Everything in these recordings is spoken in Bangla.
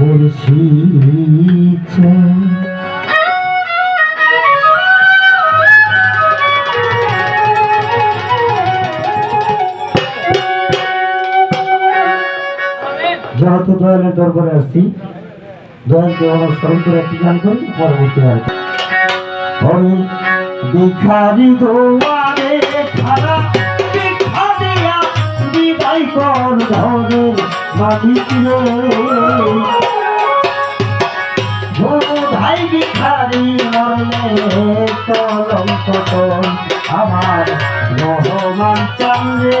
বলছি দয়ালের দরবারে আসছি দয়ালকে আমার স্মরণ করে একটি গান করি পরবর্তী আর ওরে ভিখারি দোয়ারে খারা ভিক্ষা দিয়া বিদায় কর ঘরের মালিক ভাই ভিখারি মরলে কলঙ্ক আমার রহমান চান্দে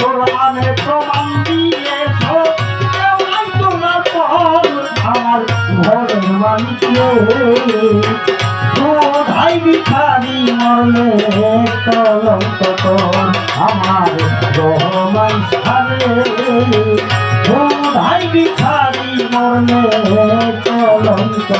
কোরআনে প্রমাণ দিয়েছ তোমার পর, আমার ঘরের মালিক। ভাই ভিখারি মরলে কলঙ্ক আমার রহমান সারে ভাই ভিখারি মরলে কলঙ্ক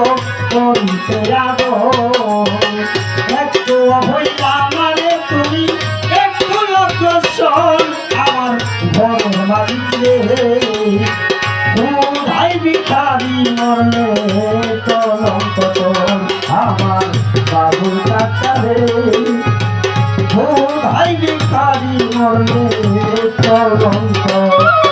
করিতে আদর একটু হইলা মানে তুমি একটু অগ্রসর আমার ঘরের মালিক ভাই ভিখারি মরলে কলঙ্ক আমার বাবুর কাটারে ভাই ভিখারি মরলে কলঙ্ক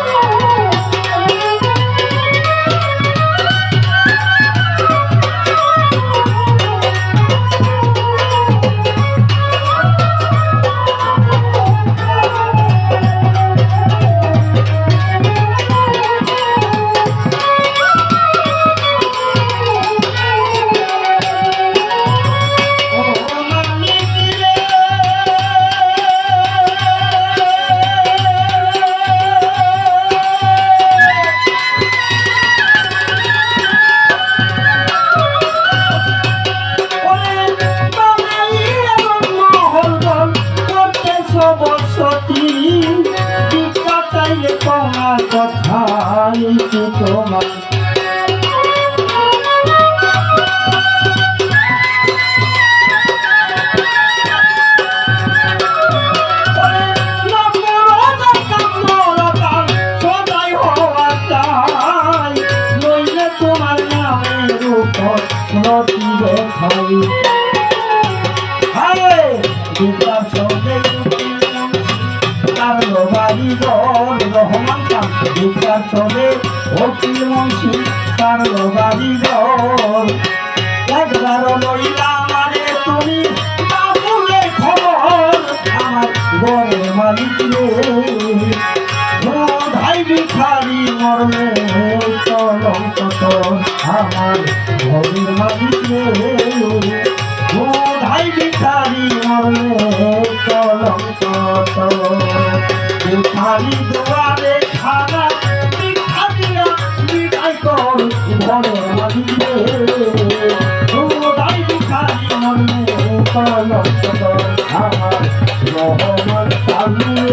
বসতি ভিক্ষা চাইলে তোমার কথাই কি তোমার তোমার নামের উপর নদী দেখাই আরে বিচার চলে অকিল মুন্সি তার বাড়ি ঘর একবার লইলা আমারে তুমি বাবুলে খবর, আমার ঘরের মালিক রে। ভাই ভিখারি মরলে কলঙ্ক তোর আমার ভাই ভিখারি মরলে কলঙ্ক তোর ভিখারি দুয়ারে আমার রহমান সামনে